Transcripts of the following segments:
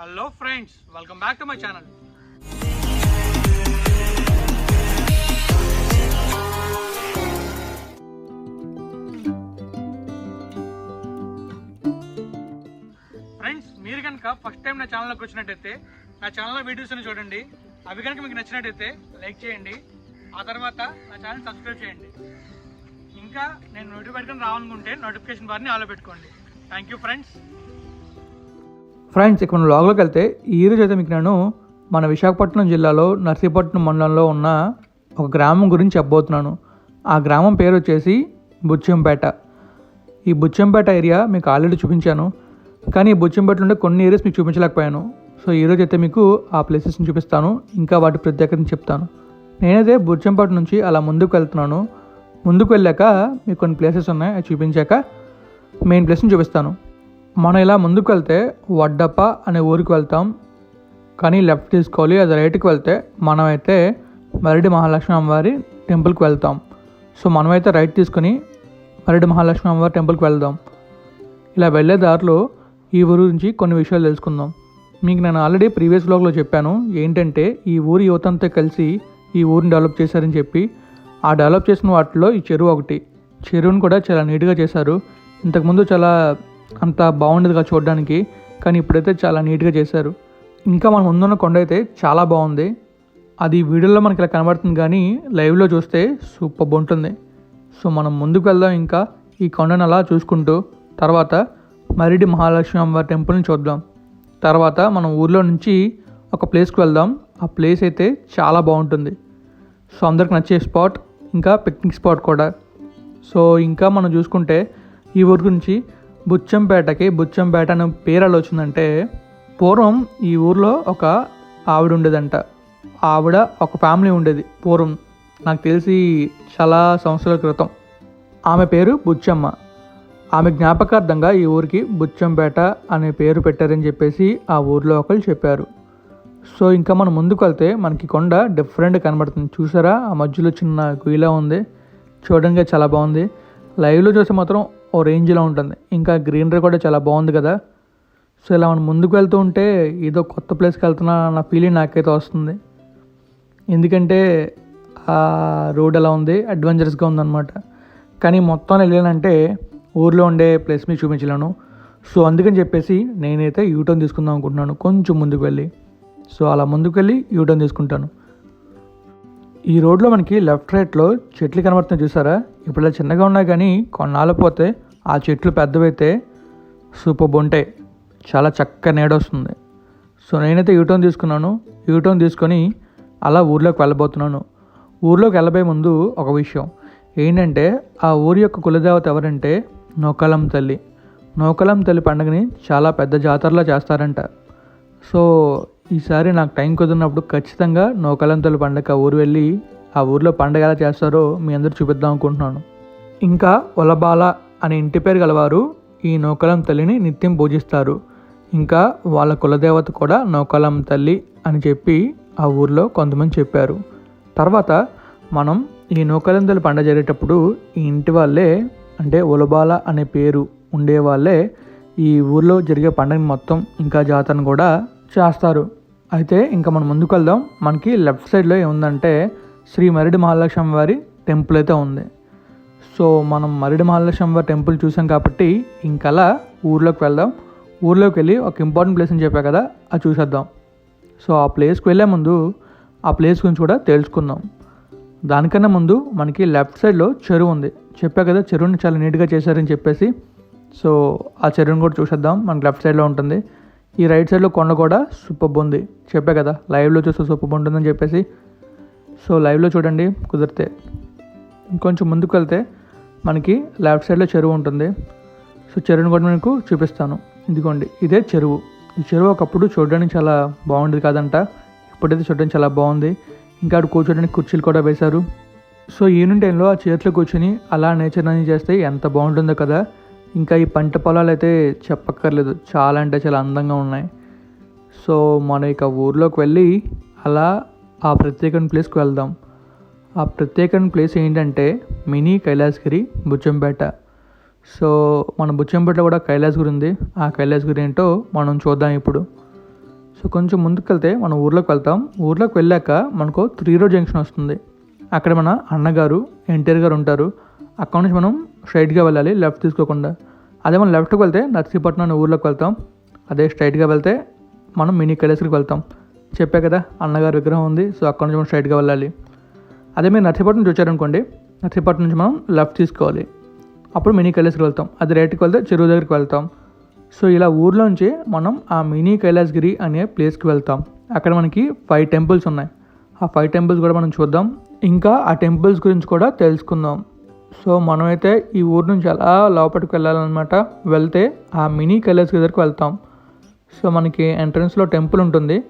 Hello friends welcome back to my channel friends మీరు కనుక first time నా ఛానల్లోకి వచ్చినట్టయితే నా ఛానల్లో వీడియోస్ చూడండి. అవి కనుక మీకు నచ్చినట్టయితే లైక్ చేయండి. ఆ తర్వాత నా ఛానల్ సబ్స్క్రైబ్ చేయండి. ఇంకా నేను నోటిఫికేషన్ రావాలనుకుంటే నోటిఫికేషన్ బార్ని ఆలో పెట్టుకోండి. థ్యాంక్ యూ ఫ్రెండ్స్ ఫ్రెండ్స్ ఇక్కడ మన లాగ్లోకి వెళ్తే ఈ రోజు అయితే మీకు నేను మన విశాఖపట్నం జిల్లాలో నర్సీపట్నం మండలంలో ఉన్న ఒక గ్రామం గురించి చెప్పబోతున్నాను. ఆ గ్రామం పేరు వచ్చేసి బుచ్చంపేట. ఈ బుచ్చంపేట ఏరియా మీకు ఆల్రెడీ చూపించాను. కానీ ఈ నుండి కొన్ని ఏరియాస్ మీకు చూపించలేకపోయాను. సో ఈరోజు అయితే మీకు ఆ ప్లేసెస్ని చూపిస్తాను. ఇంకా వాటి ప్రత్యేకతను చెప్తాను. నేనైతే బుచ్చంపేట నుంచి అలా ముందుకు వెళ్తున్నాను. ముందుకు వెళ్ళాక మీకు కొన్ని ప్లేసెస్ ఉన్నాయి. అవి చూపించాక మెయిన్ ప్లేస్ని చూపిస్తాను. మనం ఇలా ముందుకు వెళ్తే వడ్డప్ప అనే ఊరికి వెళ్తాం. కానీ లెఫ్ట్ తీసుకోవాలి అది రైట్కి వెళ్తే మనమైతే మరిడి మహాలక్ష్మి అమ్మవారి టెంపుల్కి వెళ్తాం. సో మనమైతే రైట్ తీసుకొని మరిడి మహాలక్ష్మి అమ్మవారి టెంపుల్కి వెళ్దాం. ఇలా వెళ్ళే దారిలో ఈ ఊరు గురించి కొన్ని విషయాలు తెలుసుకుందాం. మీకు నేను ఆల్రెడీ ప్రీవియస్ బ్లాగ్లో చెప్పాను ఏంటంటే ఈ ఊరి యువతంతా కలిసి ఈ ఊరిని డెవలప్ చేశారని చెప్పి. ఆ డెవలప్ చేసిన వాటిలో ఈ చెరువు ఒకటి. చెరువును కూడా చాలా నీట్గా చేశారు. ఇంతకుముందు చాలా అంత బాగుండేదిగా చూడడానికి కానీ ఇప్పుడైతే చాలా నీట్గా చేశారు. ఇంకా మనం ముందున్న కొండ అయితే చాలా బాగుంది. అది వీడియోలో మనకి ఇలా కనబడుతుంది కానీ లైవ్లో చూస్తే సూపర్ ఉంటుంది సో మనం ముందుకు వెళ్దాం ఇంకా ఈ కొండను అలా చూసుకుంటూ తర్వాత మరిడి మహాలక్ష్మి అమ్మవారి టెంపుల్ని చూద్దాం. తర్వాత మనం ఊర్లో నుంచి ఒక ప్లేస్కి వెళ్దాం. ఆ ప్లేస్ అయితే చాలా బాగుంటుంది. సో అందరికి నచ్చే స్పాట్ ఇంకా పిక్నిక్ స్పాట్ కూడా. సో ఇంకా మనం చూసుకుంటే ఈ ఊరి గురించి బుచ్చంపేటకి బుచ్చంపేట అనే పేరు ఎలా వచ్చిందంటే పూర్వం ఈ ఊర్లో ఒక ఆవిడ ఉండేదంట. ఆవిడ ఒక ఫ్యామిలీ ఉండేది పూర్వం. నాకు తెలిసి చాలా సంవత్సరాల క్రితం. ఆమె పేరు బుచ్చమ్మ. ఆమె జ్ఞాపకార్థంగా ఈ ఊరికి బుచ్చంపేట అనే పేరు పెట్టారని చెప్పేసి ఆ ఊర్లో ఒకరు చెప్పారు. సో ఇంకా మనం ముందుకు వెళ్తే మనకి కొండ డిఫరెంట్ కనబడుతుంది. చూసారా? ఆ మధ్యలో చిన్న గుయిలా ఉంది. చూడడానికి చాలా బాగుంది. లైవ్లో చూస్తే మాత్రం ఓ రేంజ్లో ఉంటుంది. ఇంకా గ్రీనరీ కూడా చాలా బాగుంది కదా. సో ఇలా మనం ముందుకు వెళ్తూ ఉంటే ఏదో కొత్త ప్లేస్కి వెళ్తున్నా అన్న ఫీలింగ్ నాకైతే వస్తుంది. ఎందుకంటే ఆ రోడ్ ఎలా ఉంది? అడ్వెంచరస్గా ఉందన్నమాట. కానీ మొత్తం వెళ్ళానంటే ఊర్లో ఉండే ప్లేస్ మీకు చూపించలేను. సో అందుకని చెప్పేసి నేనైతే యూటర్న్ తీసుకుందాం అనుకుంటున్నాను. కొంచెం ముందుకు వెళ్ళి. సో అలా ముందుకు వెళ్ళి యూటర్న్ తీసుకుంటాను. ఈ రోడ్లో మనకి లెఫ్ట్ రైట్లో చెట్లు కనబడుతున్నాయి చూసారా? ఇప్పుడు ఇలా చిన్నగా ఉన్నా కానీ కొన్నాళ్ళు పోతే ఆ చెట్లు పెద్దవైతే సూపర్ ఉంటాయి చాలా చక్కగా నీడొస్తుంది సో నేనైతే యూటర్న్ తీసుకున్నాను. యూటర్న్ తీసుకొని అలా ఊర్లోకి వెళ్ళబోతున్నాను. ఊర్లోకి వెళ్ళబోయే ముందు ఒక విషయం. ఏంటంటే ఆ ఊరి యొక్క కులదేవత ఎవరంటే నోకలం తల్లి. నోకలం తల్లి పండుగని చాలా పెద్ద జాతరలో చేస్తారంట. సో ఈసారి నాకు టైం కుదిరినప్పుడు ఖచ్చితంగా నౌకలం పండగ ఊరు వెళ్ళి ఆ ఊర్లో పండగ ఎలా చేస్తారో మీ అందరు చూపిద్దాం అనుకుంటున్నాను. ఇంకా ఒలబాల అనే ఇంటి పేరు గలవారు ఈ నౌకలం తల్లిని నిత్యం పూజిస్తారు. ఇంకా వాళ్ళ కులదేవత కూడా నౌకలం తల్లి అని చెప్పి ఆ ఊర్లో కొంతమంది చెప్పారు. తర్వాత మనం ఈ నౌకలం తల్లి జరిగేటప్పుడు ఈ ఇంటి వాళ్ళే అంటే ఒలబాల అనే పేరు ఉండే వాళ్ళే ఈ ఊర్లో జరిగే పండుగ మొత్తం ఇంకా జాతరను కూడా చేస్తారు. అయితే ఇంకా మనం ముందుకు వెళ్దాం మనకి లెఫ్ట్ సైడ్లో ఏముందంటే శ్రీ మరిడి మహాలక్ష్మి వారి టెంపుల్ అయితే ఉంది. సో మనం మరిడి మహాలక్ష్మి వారి టెంపుల్ చూసాం కాబట్టి ఇంకలా ఊర్లోకి వెళ్దాం. ఊర్లోకి వెళ్ళి ఒక ఇంపార్టెంట్ ప్లేస్ అని చెప్పా కదా అది చూసేద్దాం. సో ఆ ప్లేస్కి వెళ్ళే ముందు ఆ ప్లేస్ గురించి కూడా తెలుసుకుందాం. దానికన్నా ముందు మనకి లెఫ్ట్ సైడ్లో చెరువు ఉంది. చెప్పా కదా చెరువుని చాలా నీట్గా చేశారని చెప్పేసి. సో ఆ చెరువుని కూడా చూసేద్దాం. మనకి లెఫ్ట్ సైడ్లో ఉంటుంది. ఈ రైట్ సైడ్లో కొండ కూడా సూపర్ ఉంది. చెప్పే కదా లైవ్లో చూస్తే సూపర్ ఉంటుందని చెప్పేసి. సో లైవ్లో చూడండి కుదిరితే. ఇంకొంచెం ముందుకు వెళ్తే మనకి లెఫ్ట్ సైడ్లో చెరువు ఉంటుంది. సో చెరువుని కూడా మీకు చూపిస్తాను. ఇదిగోండి ఇదే చెరువు. ఈ చెరువు ఒకప్పుడు చూడడానికి చాలా బాగుండేది కాదంట. ఇప్పుడైతే చూడడానికి చాలా బాగుంది. ఇంకా అక్కడ కూర్చోడానికి కుర్చీలు కూడా వేశారు. సో ఈవినింగ్ టైంలో ఆ చేతిలో కూర్చొని అలా నేచర్ అని చేస్తే ఎంత బాగుంటుందో కదా. ఇంకా ఈ పంట పొలాలు అయితే చెప్పక్కర్లేదు. చాలా అంటే చాలా అందంగా ఉన్నాయి. సో మనం ఇక ఊర్లోకి వెళ్ళి అలా ఆ ప్రత్యేకమైన ప్లేస్కి వెళ్దాం. ఆ ప్రత్యేకమైన ప్లేస్ ఏంటంటే మినీ కైలాసగిరి బుచ్చంపేట. సో మన బుచ్చంపేట కూడా కైలాసగిరి ఉంది. ఆ కైలాసగిరి ఏంటో మనం చూద్దాం ఇప్పుడు. సో కొంచెం ముందుకు వెళ్తే మనం ఊర్లోకి వెళ్తాం. ఊర్లోకి వెళ్ళాక మనకు త్రీ రోడ్ జంక్షన్ వస్తుంది. అక్కడ మన అన్నగారు ఎన్టీఆర్ గారు ఉంటారు. అక్కడ నుంచి మనం స్ట్రైట్గా వెళ్ళాలి లెఫ్ట్ తీసుకోకుండా. అదే మనం లెఫ్ట్కి వెళ్తే నర్సీపట్నం అనే ఊర్లోకి వెళ్తాం. అదే స్ట్రైట్గా వెళ్తే మనం మినీ కైలాసరికి వెళ్తాం. చెప్పా కదా అన్నగారి విగ్రహం ఉంది సో అక్కడ నుంచి మనం స్ట్రైట్గా వెళ్ళాలి. అదే మీరు నర్సీపట్నం నుంచి వచ్చారనుకోండి నర్సీపట్నం నుంచి మనం లెఫ్ట్ తీసుకోవాలి. అప్పుడు మినీ కైలాసగిరి వెళ్తాం. అది రైట్కి వెళ్తే చెరువు దగ్గరికి వెళ్తాం. సో ఇలా ఊర్లోంచి మనం ఆ మినీ కైలాసగిరి అనే ప్లేస్కి వెళ్తాం. అక్కడ మనకి ఫైవ్ టెంపుల్స్ ఉన్నాయి. ఆ ఫైవ్ టెంపుల్స్ కూడా మనం చూద్దాం. ఇంకా ఆ టెంపుల్స్ గురించి కూడా తెలుసుకుందాం. సో మనమైతే ఈ ఊరు నుంచి అలా లోపలికి వెళ్ళాలన్నమాట. వెళ్తే ఆ మినీ కైలాసగిరి దగ్గరికి వెళ్తాం. సో మనకి ఎంట్రన్స్లో టెంపుల్ ఉంటుంది.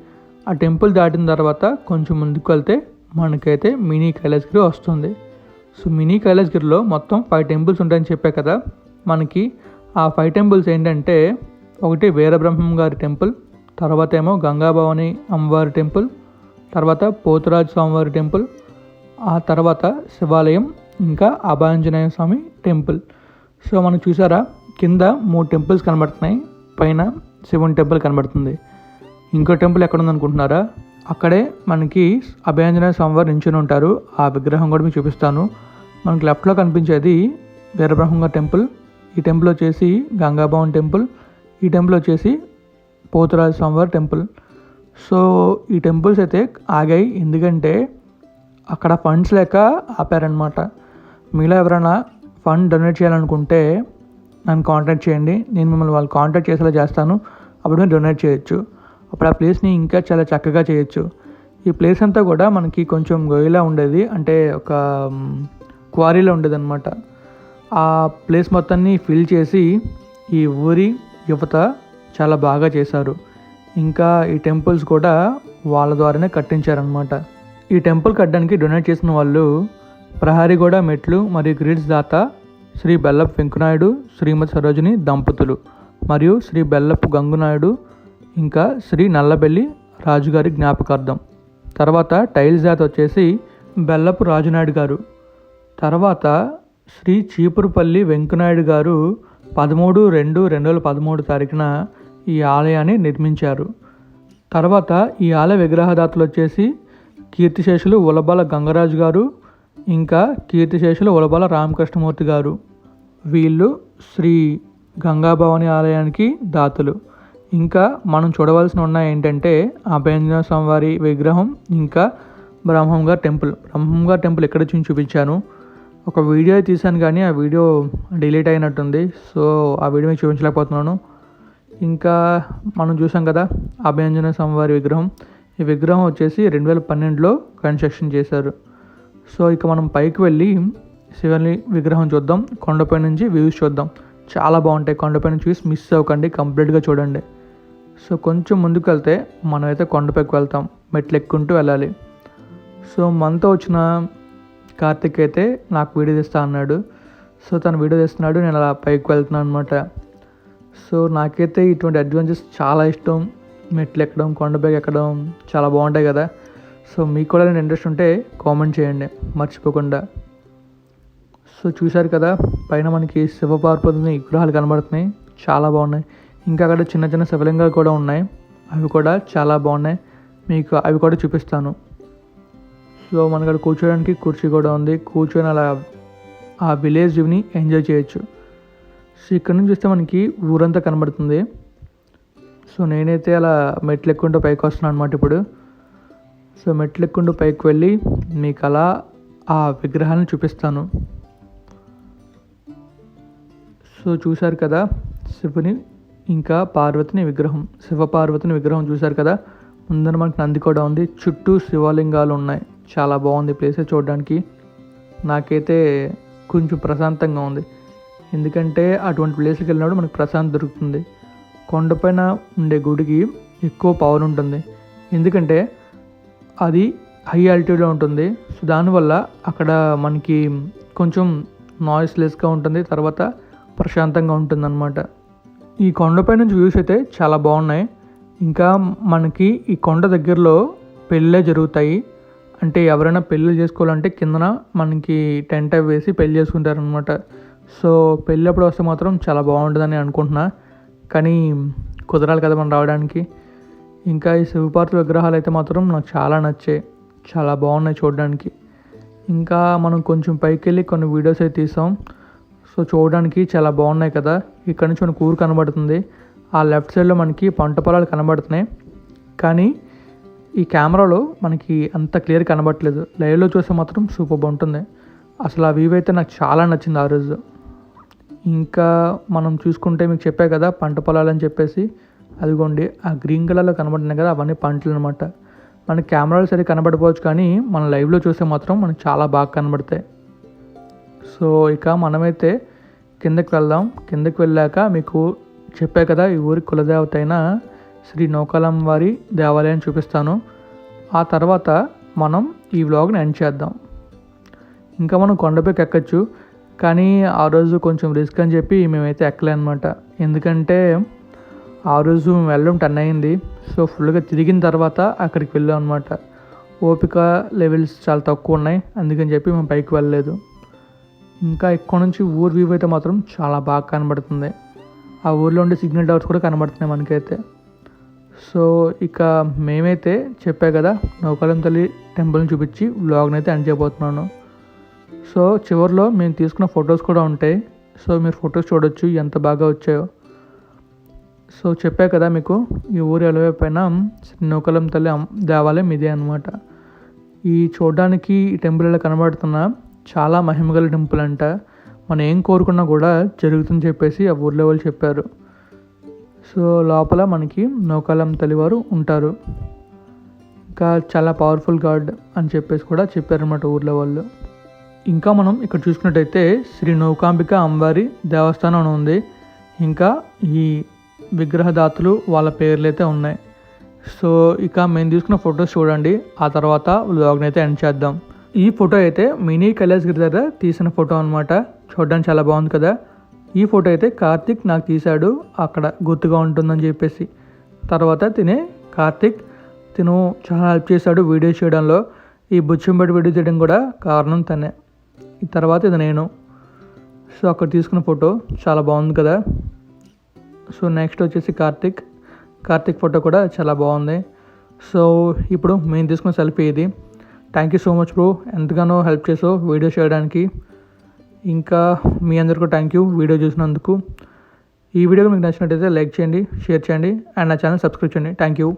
ఆ టెంపుల్ దాటిన తర్వాత కొంచెం ముందుకు వెళ్తే మనకైతే మినీ కైలాసగిరి వస్తుంది. సో మినీ కైలాసగిరిలో మొత్తం ఫైవ్ టెంపుల్స్ ఉంటాయని చెప్పే కదా. మనకి ఆ ఫైవ్ టెంపుల్స్ ఏంటంటే ఒకటి వీరబ్రహ్మం గారి టెంపుల్ తర్వాత ఏమో గంగాభవాని అమ్మవారి టెంపుల్ తర్వాత పోతురాజు స్వామివారి టెంపుల్ ఆ తర్వాత శివాలయం ఇంకా అభయాంజనేయ స్వామి టెంపుల్. సో మనం చూసారా కింద మూడు టెంపుల్స్ కనబడుతున్నాయి పైన శివుని టెంపుల్ కనబడుతుంది. ఇంకో టెంపుల్ ఎక్కడ ఉందనుకుంటున్నారా అక్కడే మనకి అభయాంజనేయ స్వామివారు నించుని ఉంటారు. ఆ విగ్రహం కూడా మీకు చూపిస్తాను. మనకి లెఫ్ట్లో కనిపించేది వీరబ్రహ్మ టెంపుల్ ఈ టెంపుల్ వచ్చేసి గంగాభవన్ టెంపుల్ ఈ టెంపుల్ వచ్చేసి పోతురాజు స్వామివారి టెంపుల్. సో ఈ టెంపుల్స్ అయితే ఆగాయి ఎందుకంటే అక్కడ ఫండ్స్ లేక ఆపారనమాట మీలో ఎవరైనా ఫండ్ డొనేట్ చేయాలనుకుంటే నన్ను కాంటాక్ట్ చేయండి. నేను మిమ్మల్ని వాళ్ళు కాంటాక్ట్ చేసేలా చేస్తాను. అప్పుడు మీరు డొనేట్ చేయొచ్చు. అప్పుడు ఆ ప్లేస్ని ఇంకా చాలా చక్కగా చేయొచ్చు. ఈ ప్లేస్ అంతా కూడా మనకి కొంచెం గొయ్యిలా ఉండేది. అంటే ఒక క్వారీలో ఉండేది అనమాట ఆ ప్లేస్ మొత్తాన్ని ఫిల్ చేసి ఈ ఊరి యువత చాలా బాగా చేశారు. ఇంకా ఈ టెంపుల్స్ కూడా వాళ్ళ ద్వారానే కట్టించారనమాట ఈ టెంపుల్ కట్టడానికి డొనేట్ చేసిన వాళ్ళు ప్రహరిగూడ మెట్లు మరియు గ్రిడ్స్ దాత శ్రీ బెల్లపు వెంకునాయుడు శ్రీమతి సరోజిని దంపతులు మరియు శ్రీ బెల్లపు గంగునాయుడు ఇంకా శ్రీ నల్లబెల్లి రాజుగారి జ్ఞాపకార్థం. తర్వాత టైల్స్ దాత వచ్చేసి బెల్లపు రాజునాయుడు గారు. తర్వాత శ్రీ చీపురుపల్లి వెంకనాయుడు గారు పదమూడు రెండు రెండు వేల పదమూడు తారీఖున ఈ ఆలయాన్ని నిర్మించారు. తర్వాత ఈ ఆలయ విగ్రహదాతలు వచ్చేసి కీర్తిశేషులు ఉలబాల గంగరాజు గారు ఇంకా కీర్తిశేషులు ఉలబల రామకృష్ణమూర్తి గారు. వీళ్ళు శ్రీ గంగాభవాని ఆలయానికి దాతలు. ఇంకా మనం చూడవలసిన ఉన్నాయి ఏంటంటే అభయంజన స్వామివారి విగ్రహం ఇంకా బ్రహ్మంగా టెంపుల్. బ్రహ్మంగా టెంపుల్ ఎక్కడ నుంచి చూపించాను. ఒక వీడియో తీశాను కానీ ఆ వీడియో డిలీట్ అయినట్టుంది. సో ఆ వీడియో మీకు చూపించలేకపోతున్నాను. ఇంకా మనం చూసాం కదా అభయంజన స్వామివారి విగ్రహం. ఈ విగ్రహం వచ్చేసి రెండు వేల పన్నెండులో కన్స్ట్రక్షన్ చేశారు. సో ఇక మనం పైకి వెళ్ళి శివుని విగ్రహం చూద్దాం. కొండపై నుంచి వ్యూస్ చూద్దాం. చాలా బాగుంటాయి. కొండపై నుంచి వ్యూస్ మిస్ అవ్వకండి. కంప్లీట్గా చూడండి. సో కొంచెం ముందుకు వెళ్తే మనమైతే కొండపైకి వెళ్తాం. మెట్లు ఎక్కుంటూ వెళ్ళాలి. సో మనతో వచ్చిన కార్తిక్ అయితే నాకు వీడియో తీస్తా అన్నాడు. సో తను వీడియో తీస్తున్నాడు. నేను అలా పైకి వెళ్తున్నాను అనమాట సో నాకైతే ఇటువంటి అడ్వెంచర్స్ చాలా ఇష్టం. మెట్లు ఎక్కడం కొండపైకి ఎక్కడం చాలా బాగుంటాయి కదా. సో మీకు కూడా నేను ఇంట్రెస్ట్ ఉంటే కామెంట్ చేయండి మర్చిపోకుండా. సో చూశారు కదా పైన మనకి శివపార్వతిని విగ్రహాలు కనబడుతున్నాయి చాలా బాగున్నాయి. ఇంకా అక్కడ చిన్న చిన్న శివలింగాలు కూడా ఉన్నాయి అవి కూడా చాలా బాగున్నాయి. మీకు అవి కూడా చూపిస్తాను. సో మన అక్కడ కూర్చోడానికి కుర్చీ కూడా ఉంది కూర్చొని అలా ఆ విలేజ్ వ్యూని ఎంజాయ్ చేయొచ్చు. సో ఇక్కడ నుంచి చూస్తే మనకి ఊరంతా కనబడుతుంది. సో నేనైతే అలా మెట్లు ఎక్కుంటే పైకి వస్తున్నాను అనమాట ఇప్పుడు. సో మెట్లు పైకి వెళ్ళి మీకు అలా ఆ విగ్రహాలను చూపిస్తాను. సో చూశారు కదా శివుని ఇంకా పార్వతిని విగ్రహం శివపార్వతిని విగ్రహం చూశారు కదా ముందర మనకి నంది కూడా ఉంది. చుట్టూ శివలింగాలు ఉన్నాయి. చాలా బాగుంది ప్లేసే చూడడానికి. నాకైతే కొంచెం ప్రశాంతంగా ఉంది. ఎందుకంటే అటువంటి ప్లేస్కి వెళ్ళినప్పుడు మనకు ప్రశాంతి దొరుకుతుంది. కొండపైన ఉండే గుడికి ఎక్కువ పవర్ ఉంటుంది. ఎందుకంటే అది హై ఆల్టిట్యూడ్లో ఉంటుంది. సో దానివల్ల అక్కడ మనకి కొంచెం నాయిస్ లెస్గా ఉంటుంది. తర్వాత ప్రశాంతంగా ఉంటుందన్నమాట. ఈ కొండపై నుంచి వ్యూస్ అయితే చాలా బాగున్నాయి. ఇంకా మనకి ఈ కొండ దగ్గరలో పెళ్ళే జరుగుతాయి. అంటే ఎవరైనా పెళ్ళి చేసుకోవాలంటే కిందన మనకి టెంట్ అవి వేసి పెళ్ళి చేసుకుంటారనమాట సో పెళ్ళి అప్పుడు వస్తే మాత్రం చాలా బాగుంటుందని అనుకుంటున్నా. కానీ కుదరాలి కదా మనం రావడానికి. ఇంకా ఈ శివపార్వతి విగ్రహాలు అయితే మాత్రం నాకు చాలా నచ్చాయి చాలా బాగున్నాయి చూడడానికి. ఇంకా మనం కొంచెం పైకి వెళ్ళి కొన్ని వీడియోస్ అయితే తీసాం. సో చూడడానికి చాలా బాగున్నాయి కదా. ఇక్కడ నుంచి మనకు ఊరు కనబడుతుంది. ఆ లెఫ్ట్ సైడ్లో మనకి పంట పొలాలు కనబడుతున్నాయి. కానీ ఈ కెమెరాలో మనకి అంత క్లియర్ కనబడట్లేదు. లైవ్లో చూస్తే మాత్రం సూపర్ ఉంటుంది. అసలు ఆ వ్యూ అయితే నాకు చాలా నచ్చింది ఆ రోజు. ఇంకా మనం చూసుకుంటే మీకు చెప్పే కదా పంట పొలాలు అని చెప్పేసి. అదిగోండి ఆ గ్రీన్ కలర్లో కనబడుతున్నాయి కదా అవన్నీ పంటలు అనమాట మన కెమెరాలు సరిగ్గా కనబడిపోవచ్చు కానీ మన లైవ్లో చూస్తే మాత్రం మనకు చాలా బాగా కనబడతాయి. సో ఇక మనమైతే కిందకి వెళ్దాం. కిందకి వెళ్ళాక మీకు చెప్పా కదా ఈ ఊరి కులదేవత అయిన శ్రీ నౌకాలం వారి దేవాలయం చూపిస్తాను. ఆ తర్వాత మనం ఈ వ్లాగ్ని ఎండ్ చేద్దాం. ఇంకా మనం కొండపైకి ఎక్కచ్చు. కానీ ఆ రోజు కొంచెం రిస్క్ అని చెప్పి మేమైతే ఎక్కలే అనమాట ఎందుకంటే ఆ రోజు మేము వెళ్ళడం టెన్ అయింది. సో ఫుల్గా తిరిగిన తర్వాత అక్కడికి వెళ్ళాం అనమాట ఓపిక లెవెల్స్ చాలా తక్కువ ఉన్నాయి. అందుకని చెప్పి మేము పైకి వెళ్ళలేదు. ఇంకా ఇక్కడ నుంచి ఊరు వ్యూ అయితే మాత్రం చాలా బాగా కనబడుతుంది. ఆ ఊర్లో ఉండే సిగ్నల్ టవర్స్ కూడా కనబడుతున్నాయి మనకైతే. సో ఇక మేమైతే చెప్పా కదా నౌకాలం తల్లి టెంపుల్ని చూపించి వ్లాగ్ని అయితే ఎండ్ చేయబోతున్నాను. సో చివరిలో మేము తీసుకున్న ఫొటోస్ కూడా ఉంటాయి. సో మీరు ఫొటోస్ చూడొచ్చు ఎంత బాగా వచ్చాయో. సో చెప్పా కదా మీకు ఈ ఊరి ఎలవే పైన శ్రీనోకలం తల్లి దేవాలయం ఇదే అనమాట ఈ చూడడానికి ఈ టెంపుల్ ఇలా కనబడుతున్న చాలా మహిమగల టెంపుల్ అంట. మనం ఏం కోరుకున్నా కూడా జరుగుతుందని చెప్పేసి ఆ ఊర్లో వాళ్ళు చెప్పారు. సో లోపల మనకి నౌకాలం తల్లివారు ఉంటారు. ఇంకా చాలా పవర్ఫుల్ గాడ్ అని చెప్పేసి కూడా చెప్పారనమాట ఊర్లో వాళ్ళు. ఇంకా మనం ఇక్కడ చూసుకున్నట్టయితే శ్రీ నౌకాంబిక అంబారి దేవస్థానం అని ఉంది. ఇంకా ఈ విగ్రహదాతలు వాళ్ళ పేర్లు అయితే ఉన్నాయి. సో ఇక మేము తీసుకున్న ఫొటోస్ చూడండి. ఆ తర్వాత వ్లాగ్ని అయితే ఎండ్ చేద్దాం. ఈ ఫోటో అయితే మినీ కైలాసగిరి దగ్గర తీసిన ఫోటో అనమాట చూడడానికి చాలా బాగుంది కదా. ఈ ఫోటో అయితే కార్తిక్ నాకు తీశాడు. అక్కడ గుర్తుగా ఉంటుందని చెప్పేసి. తర్వాత తినే కార్తిక్ తిను చాలా హెల్ప్ చేశాడు వీడియో చేయడంలో. ఈ బుచ్చంబడి వీడియో చేయడం కూడా కారణం తనే. ఈ తర్వాత ఇది నేను. సో అక్కడ తీసుకున్న ఫోటో చాలా బాగుంది కదా. సో నెక్స్ట్ వచ్చేసి కార్తిక్. కార్తిక్ ఫోటో కూడా చాలా బాగుంది. సో ఇప్పుడు మేము తీసుకున్న సెల్ఫీ ఇది. Thank you so much bro ఎంతగానో హెల్ప్ చేసావు వీడియో చేయడానికి. ఇంకా మీ అందరికీ థ్యాంక్ యూ వీడియో చూసినందుకు. ఈ వీడియో మీకు నచ్చినట్టయితే లైక్ చేయండి షేర్ చేయండి అండ్ నా ఛానల్ సబ్స్క్రైబ్ చేయండి. Thank you